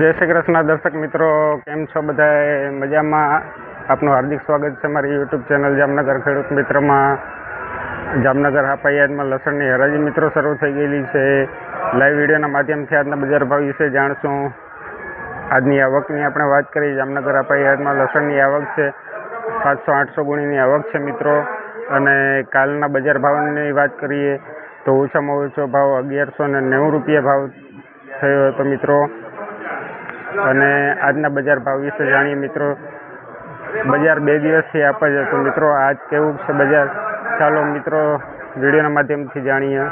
જય શ્રી કૃષ્ણ. દર્શક મિત્રો, કેમ છો બધા મજામાં? આપનું હાર્દિક સ્વાગત છે મારી યુટ્યુબ ચેનલ જામનગર ખેડૂત મિત્રમાં. જામનગર હાપાયાદમાં લસણની હરાજી મિત્રો શરૂ થઈ ગયેલી છે. લાઈવ વિડીયોના માધ્યમથી આજના બજાર ભાવ વિશે જાણશું. આજની આવકની આપણે વાત કરીએ જામનગર હાપાયાદમાં લસણની આવક છે. સાતસો, આઠસો ગુણીની આવક છે મિત્રો. અને કાલના બજાર ભાવની વાત કરીએ તો ઓછામાં ઓછો ભાવ અગિયારસો ને નેવું રૂપિયા ભાવ થયો હતો મિત્રો. અને આજના બજાર ભાવ વિશે જાણીએ મિત્રો. બજાર બે દિવસથી આપ જ હતું. મિત્રો, આજ કેવું છે બજાર? ચાલો મિત્રો, વિડીયોના માધ્યમથી જાણીએ.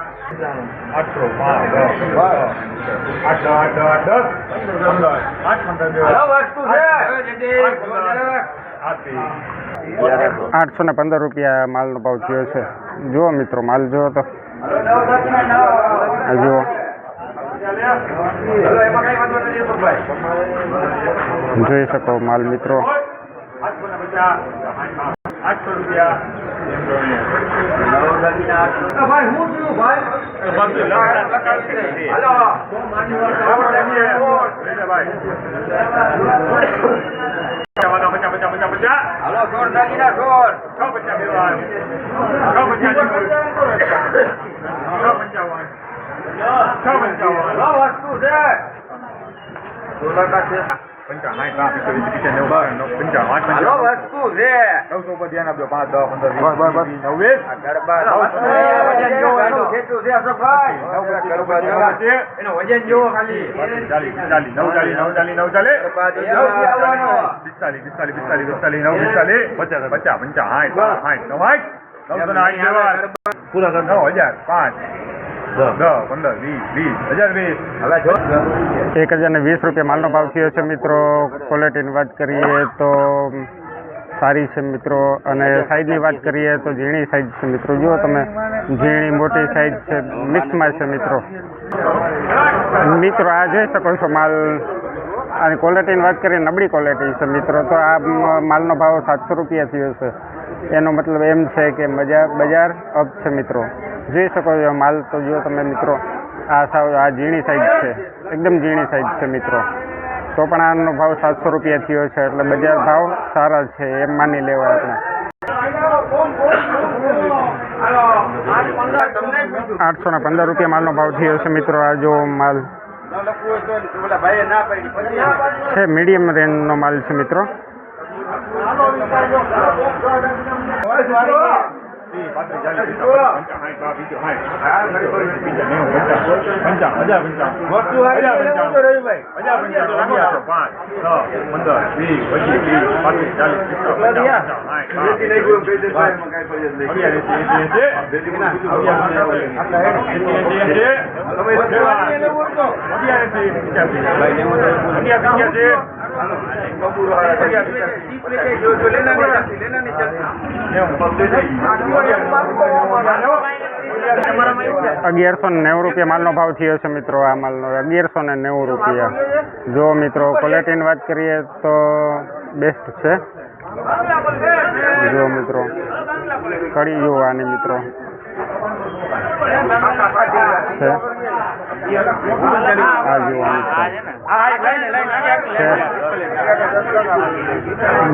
આઠસો ને પંદર રૂપિયા માલનો ભાવ થયો છે. જુઓ મિત્રો, માલ જુઓ તો. જુઓ. જોઈ શકો માલ મિત્રો. આઠસો રૂપિયા પચાસ પચાસ પચાસ પચાસ સાઠ સાઠ નવ સાઠ નવસો ને પૂરા નવ હજાર પાંચ એક હજાર ને વીસ રૂપિયા માલનો ભાવ થયો છે મિત્રો. ક્વોલિટીની વાત કરીએ તો સારી છે મિત્રો. અને સાઈઝની વાત કરીએ તો ઝીણી સાઈઝ છે મિત્રો. જુઓ તમે. ઝીણી મોટી સાઈઝ છે મિક્સમાં છે મિત્રો. મિત્રો આ જોઈ શકો છો માલ. અને ક્વોલિટીની વાત કરીએ, નબળી ક્વોલિટી છે મિત્રો. તો આ માલનો ભાવ સાતસો રૂપિયા થયો છે. એનો મતલબ એમ છે કે બજાર બજાર અપ છે મિત્રો. જોઈ શકો છો, માલ તો જુઓ તમે મિત્રો, આ સાવ, આ ઝીણી સાઈઝ છે. એકદમ ઝીણી સાઈઝ છે મિત્રો. તો પણ આનો ભાવ સાતસો રૂપિયા થયો છે, એટલે બજાર ભાવ સારા છે એમ માની લેવાય આપણે. આઠસો ને પંદર રૂપિયા માલનો ભાવ થયો છે મિત્રો, આ જો માલ. છે મીડિયમ રેન્જનો માલ છે મિત્રો. લેના લેના અગિયારસો ને નેવું રૂપિયા માલનો ભાવ થયો છે મિત્રો આ માલનો. અગિયારસો ને નેવું રૂપિયા. જો મિત્રો ક્વોલિટીની વાત કરીએ તો બેસ્ટ છે. જો મિત્રો, કડી જુઓ આની મિત્રો.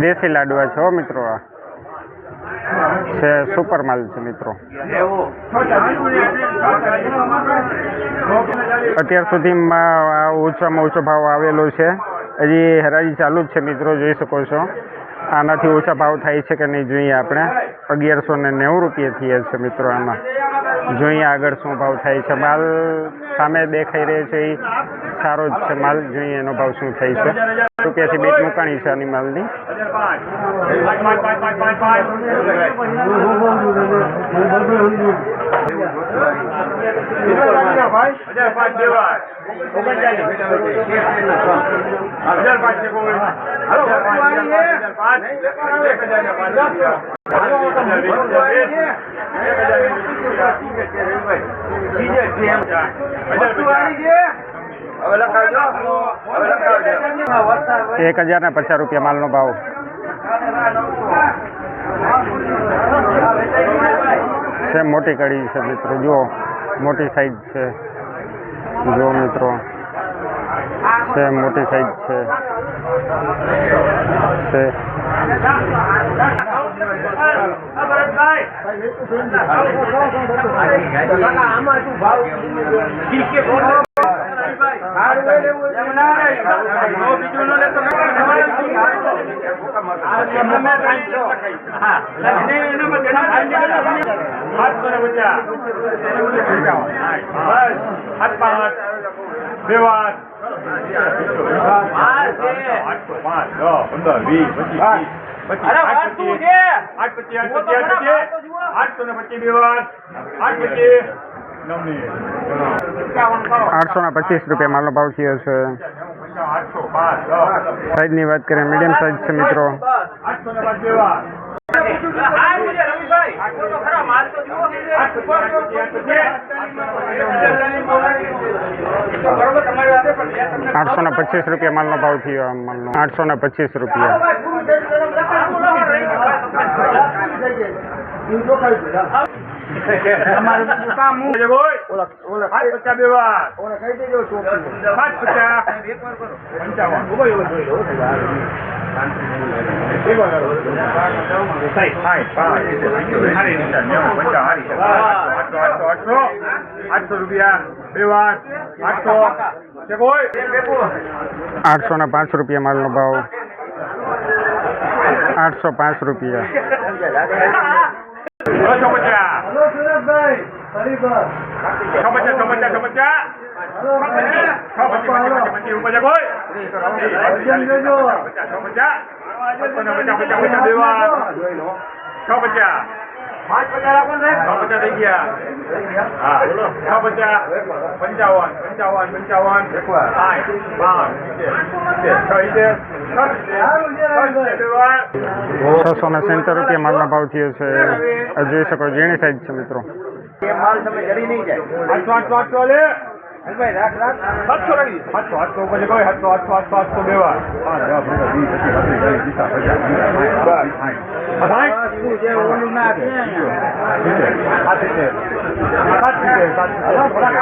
દેશી લાડવા છે મિત્રો આ. છે સુપર માલ છે, મિત્રો. અત્યાર સુધીમાં ઓછામાં ઓછો ભાવ આવેલો છે. હજી હરાજી ચાલુ જ છે, મિત્રો, જોઈ શકો છો. આનાથી ઓછા ભાવ થાય છે કે નહીં જોઈએ આપણે. અગિયારસો ને નેવું રૂપિયા થયા છે, મિત્રો, આમાં. જોઈએ આગળ શું ભાવ થાય છે. માલ સામે દેખાઈ રહ્યો છે એ સારો જ છે માલ. જોઈએ એનો ભાવ શું થાય છે. રૂપિયાથી બેટ મુકાણી છે આની માલની પાંચ છે. કોઈ હજાર પાંચ હજાર પાંચ એક હજાર ને પચાસ રૂપિયા માલનો ભાવ. છે મોટી કડી છે મિત્રો, જુઓ, મોટી સાઈઝ છે. જુઓ મિત્રો, છે મોટી સાઈઝ છે. બસ હાથ પાંચ બે વાત આઠસો પાંચ દસ પંદર વીસ પચીસ આઠ પચીસ આઠ પચીસ આઠ પચીસ આઠસો ને પચીસ બે વાત આઠ પચીસ આઠસો ના પચીસ રૂપિયા માલનો ભાવ થયો છે સાઈઝની વાત કરીએ મીડિયમ સાઈઝ છે મિત્રો આઠસો ને પાંચ બે વાત આઠ પચીસ આઠ પચીસ આઠ પચીસ આઠસો ને પચીસ રૂપિયા માલનો ભાવ થયો આ માલનો. આઠસો ને પચીસ રૂપિયા. પચાસ આઠસો, રૂપિયા બે આઠસો આઠસો ને પાંચ રૂપિયા માલનો ભાવ. આઠસો પાંચ રૂપિયા. પચાસ છ પચાસ છ પચાસ છ પચાસ છ પચાસ છે કોઈ? છ પચાસ છ થઈ ગયા. હા છ પચાસ પંચાવન પંચાવન પંચાવન. સાઠ છસો ને સિત્તેર રૂપિયા માલના ભાવ થયો છે. જોઈ શકો ઝીણી સાઈઝ છે મિત્રો. આઠસો આઠસો આઠસો લે. સાતસો રાખી સાતસો આઠસો ઉપર છે કોઈ? સાતસો આઠસો આઠસો આઠસો બે વાર પાંચ દસ પંદર વીસ પચીસ ત્રીસ ચાલીસ પચાસ પચાસ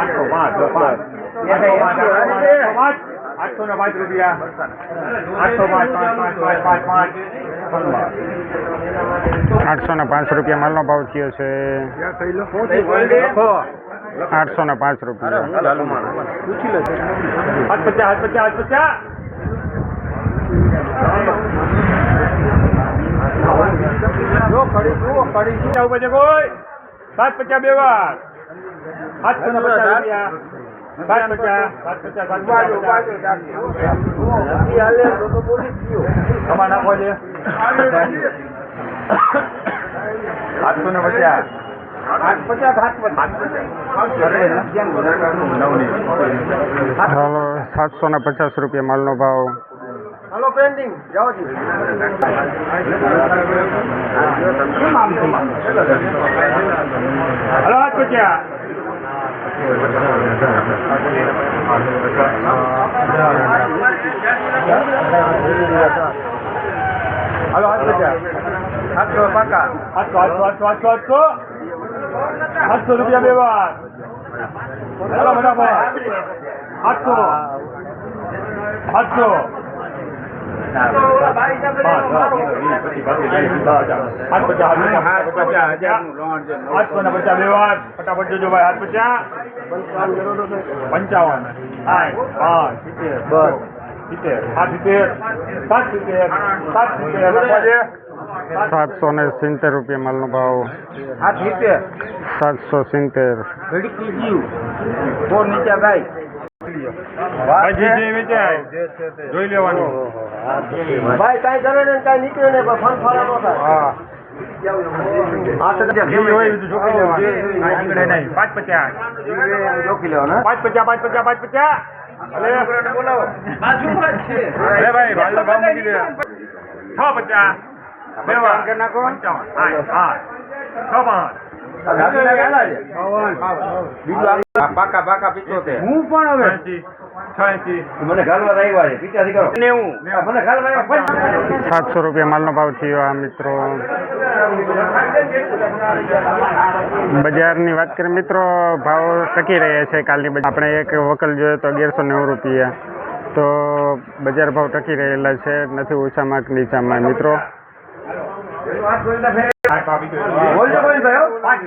આઠસો પાંચ દસ પાંચ. આઠસો ને પાંચ રૂપિયા. આઠસો પાંચ પાંચ પાંચ પાંચ પાંચ પાંચ. આઠસો ને પાંચ રૂપિયા માલનો ભાવ થયો છે. આઠસો ને પાંચ રૂપિયા. હાથ પચાસ હાથ પચાસ. હાથ પચાસ પચાસ ઉપર છે કોઈ સાત પચાસ બે વાર સાતસો ને પચાસ રૂપિયા સાત પચાસ સાત પચાસ સાત પચાસ તમારે નાખવો છે સાતસો ને પચાસ હાલો સાતસો ને પચાસ રૂપિયા માલનો ભાવ. હલો હાથ પચાસ હલો, હાથ પચાસ આઠસો આઠસો આઠસો આઠસો આઠસો આઠસો રૂપિયા બે વાર. ચાલો ફટાફટ. આઠસો આઠસો આઠસો ને પચાસ બે વાર. ફટાફટ જોજો ભાઈ, હાથ પચાસ. પંચાવન. હા પાંચ સિત્તેર સાતસો ને સિત્તેર રૂપિયા માલનો ભાવ સાતસો સિત્તેર જોઈ લેવાનું ભાઈ કાંઈ કરે ને કાંઈ નીકળે ને ફન થાય હા પાંચ પચાસ પાંચ પચાસ પાંચ પચાસ પાંચ પચાસ અરે ભાઈ ભાડલો ભાવ મૂકી દે. છ પચાસ. બે વાર. પંચાવન. હા હા છ પાંચ. પાકા પાકા પિત્તોતેર. હું પણ હવે મને ઘાલવા આવ્યા છે. પિત્યાસી કરો. નેવું મને ઘાલવા સાતસો રૂપિયા માલનો ભાવ થયો આ મિત્રો. બજારની વાત કરીએ મિત્રો ભાવ ટકી રહ્યા છે કાલની આપણે એક વકલ જોઈએ તો અગિયારસો નેવું રૂપિયા. તો બજાર ભાવ ટકી રહેલા છે નથી ઓછામાં કે નીચામાં. મિત્રો બોલજો બોલ ભાઈ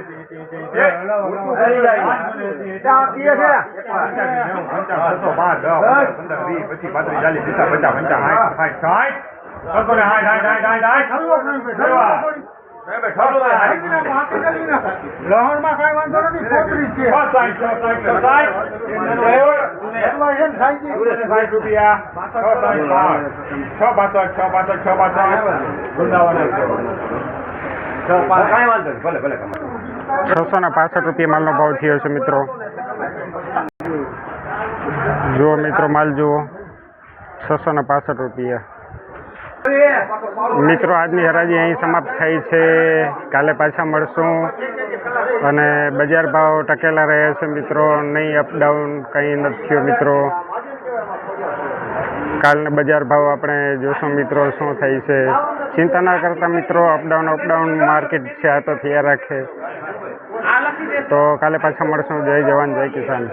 કઈ વાંધો નથી પોતરી છે સાઠ રૂપિયા છ પાછળ છ પાછળ છ પાછળ વૃંદાવન કાંઈ વાંધો નહીં ભલે ભલે છસો ને પાસઠ રૂપિયા માલનો ભાવ થયો છે, મિત્રો. જુઓ, મિત્રો, માલ જુઓ. છસો ને પાસઠ રૂપિયા. મિત્રો, આજની હરાજી અહીં સમાપ્ત થઈ છે. કાલે પાછા મળશું. અને બજાર ભાવ ટકેલા રહે છે, મિત્રો. નહીં અપડાઉન કંઈ નથી થયું, મિત્રો. કાલના બજાર ભાવ આપણે જોશું મિત્રો, શું થાય છે? ચિંતા ના કરતા મિત્રો અપડાઉન અપડાઉન માર્કેટ છે, આ તો થયા રાખે. તો કાલે પાછા મળશું. જય જવાન, જય કિસાન.